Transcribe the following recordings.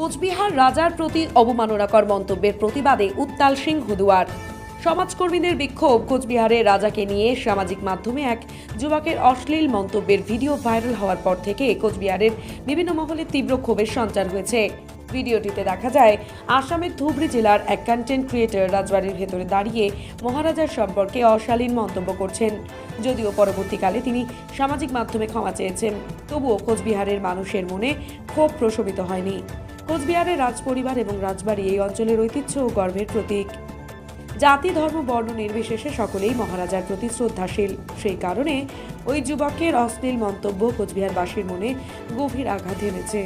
কোচবিহার রাজার প্রতি অবমাননাকর মন্তব্যের প্রতিবাদে উত্তাল সিংহদুয়ার সমাজকর্মীদের বিক্ষোভ কোচবিহারে রাজাকে নিয়ে সামাজিক মাধ্যমে এক যুবকের অশ্লীল মন্তব্যের ভিডিও ভাইরাল হওয়ার পর থেকে কোচবিহারের বিভিন্ন মহলে তীব্র ক্ষোভের সঞ্চার হয়েছে। ভিডিওটিতে দেখা যায়, আসামের ধুবড়ি জেলার এক কন্টেন্ট ক্রিয়েটর রাজবাড়ির ভেতরে দাঁড়িয়ে মহারাজার সম্পর্কে অশালীন মন্তব্য করছেন। যদিও পরবর্তীকালে তিনি সামাজিক মাধ্যমে ক্ষমা চেয়েছেন, তবুও কোচবিহারের মানুষের মনে ক্ষোভ প্রশমিত হয়নি। কোচবিহারের রাজপরিবার এবং রাজবাড়ি এই অঞ্চলের ঐতিহ্য ও গর্বের প্রতীক। জাতি, ধর্ম, বর্ণ নির্বিশেষে সকলেই মহারাজার প্রতি শ্রদ্ধাশীল। সেই কারণে ওই যুবকের অশ্লীল মন্তব্য কোচবিহারবাসীর মনে গভীর আঘাত এনেছে।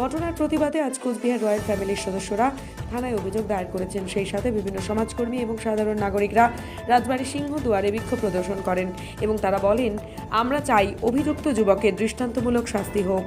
ঘটনার প্রতিবাদে আজ কোচবিহার রয়্যাল ফ্যামিলির সদস্যরা থানায় অভিযোগ দায়ের করেছেন। সেই সাথে বিভিন্ন সমাজকর্মী এবং সাধারণ নাগরিকরা রাজবাড়ী সিংহ দুয়ারে বিক্ষোভ প্রদর্শন করেন এবং তারা বলেন, আমরা চাই অভিযুক্ত যুবকের দৃষ্টান্তমূলক শাস্তি হোক।